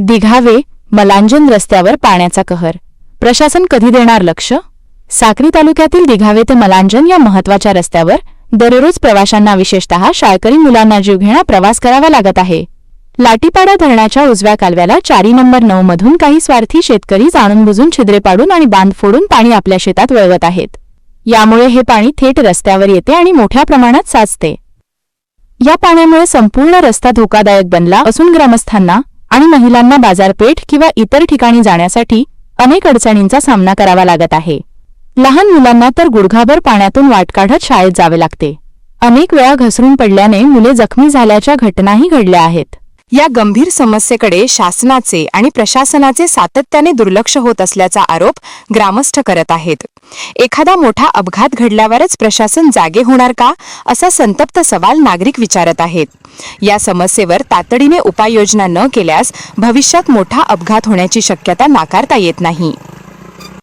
दिघावे मलांजन रस्त्यावर पाण्याचा कहर. प्रशासन कधी देणार लक्ष? साक्री तालुक्यातील दिघावे ते मलांजन या महत्त्वाच्या रस्त्यावर दररोज प्रवाशांना विशेषतः शाळकरी मुलांना जीवघेणा प्रवास करावा लागत आहे. लाटीपाडा धरणाच्या उजव्या कालव्याला चारी नंबर नऊ मधून काही स्वार्थी शेतकरी जाणून बुजून छिद्रे पाडून आणि बांध फोडून पाणी आपल्या शेतात वळवत आहेत. यामुळे हे पाणी थेट रस्त्यावर येते आणि मोठ्या प्रमाणात साचते. या पाण्यामुळे संपूर्ण रस्ता धोकादायक बनला असून ग्रामस्थांना आणि महिलांना बाजारपेठ किंवा इतर ठिकाणी जाण्यासाठी अनेक अडचणींचा सामना करावा लागत आहे. लहान मुलांना तर गुडघाभर पाण्यातून वाट काढत शाळेत जावे लागते. अनेक वेळा घसरून पडल्याने मुले जखमी झाल्याच्या घटनाही घडल्या आहेत. या गंभीर समस्येकडे शासनाचे आणि प्रशासनाचे सातत्याने दुर्लक्ष होत असल्याचा आरोप ग्रामस्थ करत आहेत. एखादा मोठा अपघात घडल्यावरच प्रशासन जागे होणार का असा संतप्त सवाल नागरिक विचारत आहेत. या समस्येवर तातडीने उपाययोजना न केल्यास भविष्यात मोठा अपघात होण्याची शक्यता नाकारता येत नाही.